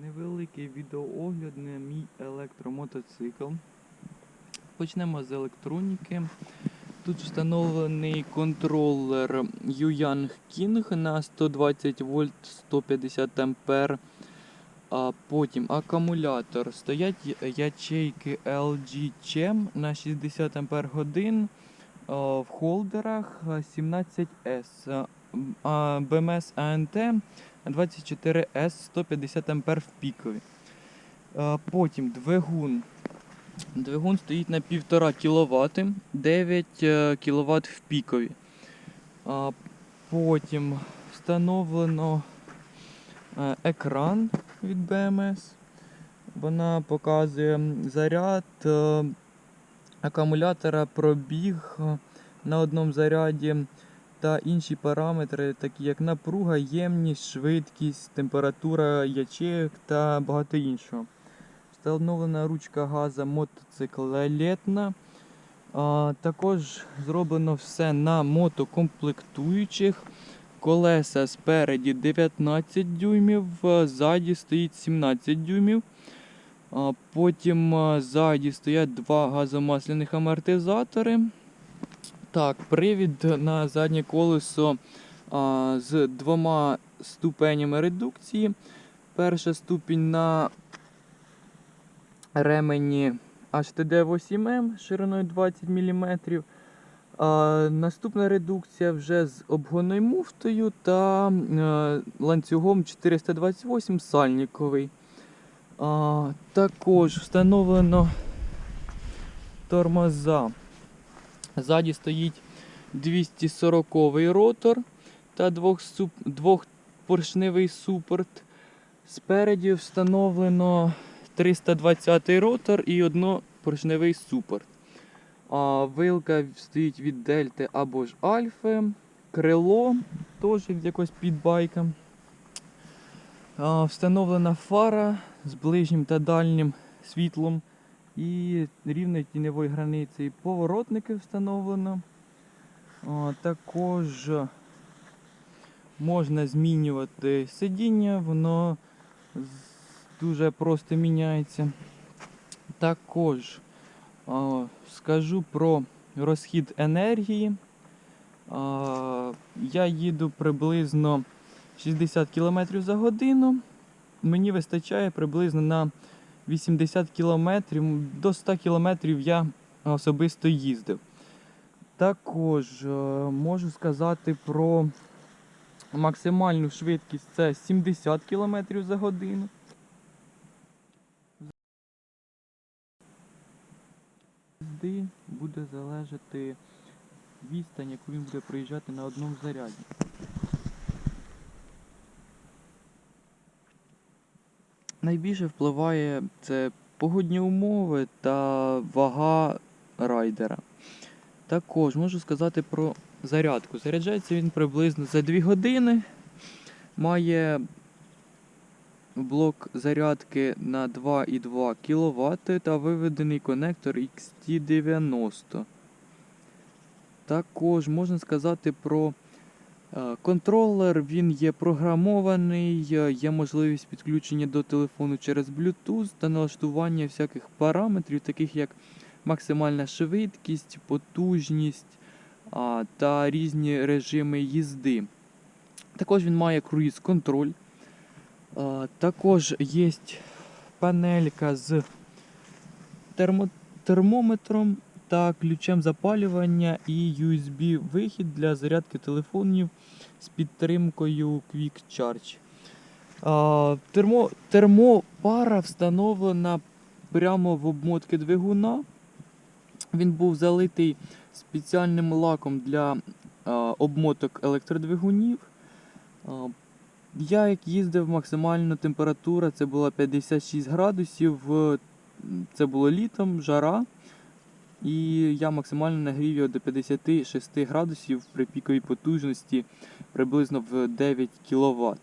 Невеликий відеоогляд на мій електромотоцикл. Почнемо з електроніки. Тут встановлений контролер Юянг King на 120 вольт 150 ампер. А потім акумулятор. Стоять ячейки LG CHEM на 60 ампер годин. В холдерах 17S. а, м, а, BMS ANT 24S 150 ампер в пікові. Потім двигун. Двигун стоїть на 1,5 кВт, 9 кВт в пікові. Потім встановлено е, екран від BMS. Вона показує заряд е, акумулятора, пробіг е, на одному заряді та інші параметри, такі як напруга, ємність, швидкість, температура ячеїк та багато іншого. Встановлена ручка газа мотоцикла летна. А, також зроблено все на мотокомплектуючих. Колеса спереді 19 дюймів, ззаді стоїть 17 дюймів. Потім ззаді стоять два газомасляних амортизатори. Так, привід на заднє колесо а, з двома ступенями редукції. Перша ступінь на ремені HTD8M шириною 20 мм. А, наступна редукція вже з обгонною муфтою та е, ланцюгом 428 сальниковий. А, також встановлено тормоза. Ззаді стоїть 240 ротор та двохпоршневий супорт. Спереді встановлено 320 ротор і однопоршневий супорт. А, вилка стоїть від дельти або ж альфи. Крило теж від якогось підбайка. Встановлена фара з ближнім та дальнім світлом і рівною тіньовою границею. Поворотники встановлено. Також можна змінювати сидіння, воно дуже просто міняється. Також скажу про розхід енергії. Я їду приблизно 60 км за годину. Мені вистачає приблизно на 80 км, до 100 км я особисто їздив. Також е, можу сказати про максимальну швидкість це 70 км за годину. Буде залежати відстань, яку він буде проїжджати на одному заряді. Найбільше впливає це погодні умови та вага райдера. Також можу сказати про зарядку. Заряджається він приблизно за 2 години. Має блок зарядки на 2,2 кВт та виведений конектор XT90. Також можна сказати про контролер. Він є програмований, е, є можливість підключення до телефону через Bluetooth та налаштування всяких параметрів, таких як максимальна швидкість, потужність та різні режими їзди. Також він має круїз контроль. Також є панелька з термо, термометром та ключем запалювання і USB-вихід для зарядки телефонів з підтримкою Quick Charge. Термо, термопара встановлена прямо в обмотки двигуна. Він був залитий спеціальним лаком для обмоток електродвигунів. Я як їздив, максимальна температура це була 56 градусів. Це було літом, жара. І я максимально нагрів його до 56 градусів при піковій потужності приблизно в 9 кВт.